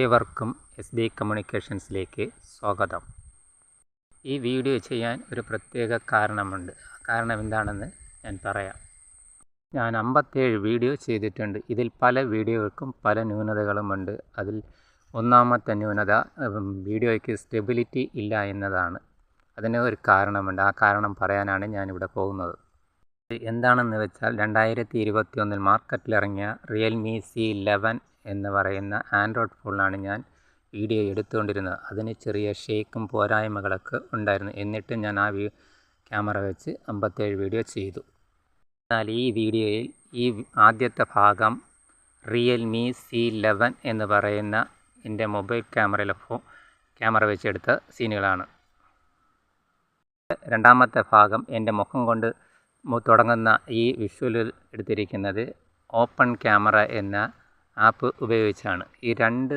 ഏവർക്കും S B കമ്മ്യൂണിക്കേഷൻസിലേക്ക് സ്വാഗതം. ഈ വീഡിയോ ചെയ്യാൻ ഒരു പ്രത്യേക കാരണമുണ്ട്. ആ കാരണം എന്താണെന്ന് ഞാൻ പറയാം. ഞാൻ അമ്പത്തേഴ് വീഡിയോ ചെയ്തിട്ടുണ്ട്. ഇതിൽ പല വീഡിയോകൾക്കും പല ന്യൂനതകളുമുണ്ട്. അതിൽ ഒന്നാമത്തെ ന്യൂനത വീഡിയോയ്ക്ക് സ്റ്റെബിലിറ്റി ഇല്ല എന്നതാണ്. അതിന് ഒരു കാരണമുണ്ട്. ആ കാരണം പറയാനാണ് ഞാനിവിടെ പോകുന്നത്. എന്താണെന്ന് വെച്ചാൽ രണ്ടായിരത്തി ഇരുപത്തി ഒന്നിൽ മാർക്കറ്റിലിറങ്ങിയ റിയൽമി സി ലെവൻ എന്ന് പറയുന്ന ആൻഡ്രോയിഡ് ഫോണിലാണ് ഞാൻ വീഡിയോ എടുത്തുകൊണ്ടിരുന്നത്. അതിന് ചെറിയ ഷേക്കും പോരായ്മകളൊക്കെ ഉണ്ടായിരുന്നു. എന്നിട്ടും ഞാൻ ആ ക്യാമറ വെച്ച് അമ്പത്തേഴ് വീഡിയോ ചെയ്തു. എന്നാൽ ഈ വീഡിയോയിൽ ഈ ആദ്യത്തെ ഭാഗം റിയൽമി സി ലെവൻ എന്ന് പറയുന്ന എന്റെ മൊബൈൽ ക്യാമറയിലെ ഫോ ക്യാമറ വെച്ചെടുത്ത സീനുകളാണ് രണ്ടാമത്തെ ഭാഗം എന്റെ മുഖം കൊണ്ട് തുടങ്ങുന്ന ഈ വിഷ്വലിൽ എടുത്തിരിക്കുന്നത് ഓപ്പൺ ക്യാമറ എന്ന ആപ്പ് ഉപയോഗിച്ചാണ്. ഈ രണ്ട്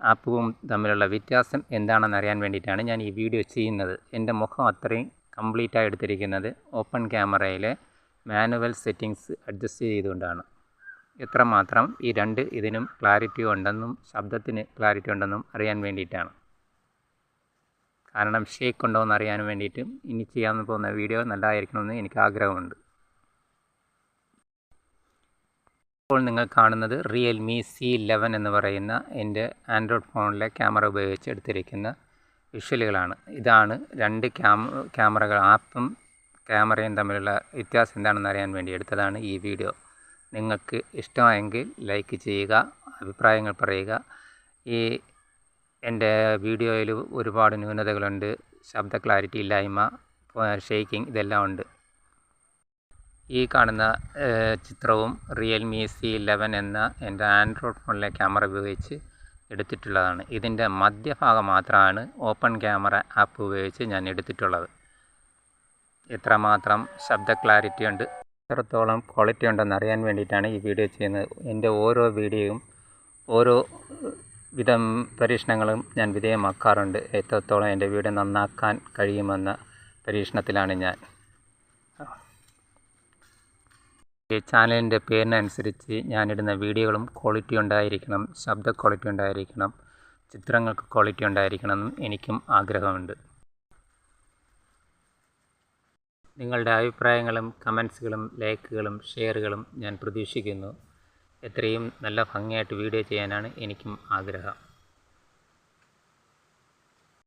ആപ്പും തമ്മിലുള്ള വ്യത്യാസം എന്താണെന്ന് അറിയാൻ വേണ്ടിയിട്ടാണ് ഞാൻ ഈ വീഡിയോ ചെയ്യുന്നത്. എന്റെ മുഖം അത്രയും കംപ്ലീറ്റായി എടുത്തിരിക്കുന്നത് ഓപ്പൺ ക്യാമറയിലെ മാനുവൽ സെറ്റിങ്സ് അഡ്ജസ്റ്റ് ചെയ്തുകൊണ്ടാണ്. എത്രമാത്രം ഈ രണ്ട് ഇതിനും ക്ലാരിറ്റി ഉണ്ടെന്നും ശബ്ദത്തിന് ക്ലാരിറ്റി ഉണ്ടെന്നും അറിയാൻ വേണ്ടിയിട്ടാണ്. കാരണം ഷേക്ക് ഉണ്ടോ എന്ന് അറിയാൻ വേണ്ടിയിട്ടും ഇനി ചെയ്യാൻ പോകുന്ന വീഡിയോ നല്ലതായിരിക്കണമെന്ന് എനിക്ക് ആഗ്രഹമുണ്ട്. ഇപ്പോൾ നിങ്ങൾ കാണുന്നത് റിയൽമി സി ലെവൻ എന്ന് പറയുന്ന എന്റെ ആൻഡ്രോയിഡ് ഫോണിലെ ക്യാമറ ഉപയോഗിച്ച് എടുത്തിരിക്കുന്ന വിഷ്വലുകളാണ്. ഇതാണ് രണ്ട് ക്യാമ ക്യാമറകൾ ആപ്പും ക്യാമറയും തമ്മിലുള്ള വ്യത്യാസം എന്താണെന്ന് അറിയാൻ വേണ്ടി എടുത്തതാണ് ഈ വീഡിയോ. നിങ്ങൾക്ക് ഇഷ്ടമായെങ്കിൽ ലൈക്ക് ചെയ്യുക അഭിപ്രായങ്ങൾ പറയുക. ഈ എന്റെ വീഡിയോയിൽ ഒരുപാട് ന്യൂനതകളുണ്ട് ശബ്ദ ക്ലാരിറ്റി ഇല്ലായ്മ ഷേക്കിംഗ് ഇതെല്ലാം ഉണ്ട്. ഈ കാണുന്ന ചിത്രവും റിയൽമി സി ഇലവൻ എന്ന എന്റെ ആൻഡ്രോയിഡ് ഫോണിലെ ക്യാമറ ഉപയോഗിച്ച് എടുത്തിട്ടുള്ളതാണ്. ഇതിന്റെ മധ്യഭാഗം മാത്രമാണ് ഓപ്പൺ ക്യാമറ ആപ്പ് ഉപയോഗിച്ച് ഞാൻ എടുത്തിട്ടുള്ളത്. എത്രമാത്രം ശബ്ദ ക്ലാരിറ്റി ഉണ്ട്. എത്രത്തോളം ക്വാളിറ്റി ഉണ്ടെന്ന് അറിയാൻ വേണ്ടിയിട്ടാണ് ഈ വീഡിയോ ചെയ്യുന്നത്. എന്റെ ഓരോ വീഡിയോയും ഓരോ വിധം പരീക്ഷണങ്ങളും ഞാൻ വിധേയമാക്കാറുണ്ട്. എത്രത്തോളം എന്റെ വീഡിയോ നന്നാക്കാൻ കഴിയുമെന്ന പരീക്ഷണത്തിലാണ് ഞാൻ. ഈ ചാനലിന്റെ പേരിനനുസരിച്ച് ഞാനിടുന്ന വീഡിയോകളും ക്വാളിറ്റി ഉണ്ടായിരിക്കണം ശബ്ദ ക്വാളിറ്റി ഉണ്ടായിരിക്കണം ചിത്രങ്ങൾക്ക് ക്വാളിറ്റി ഉണ്ടായിരിക്കണം എന്നും എനിക്കും ആഗ്രഹമുണ്ട്. നിങ്ങളുടെ അഭിപ്രായങ്ങളും കമൻസുകളും ലൈക്കുകളും ഷെയറുകളും ഞാൻ പ്രതീക്ഷിക്കുന്നു. എത്രയും നല്ല ഭംഗിയായിട്ട് വീഡിയോ ചെയ്യാനാണ് എനിക്കും ആഗ്രഹം.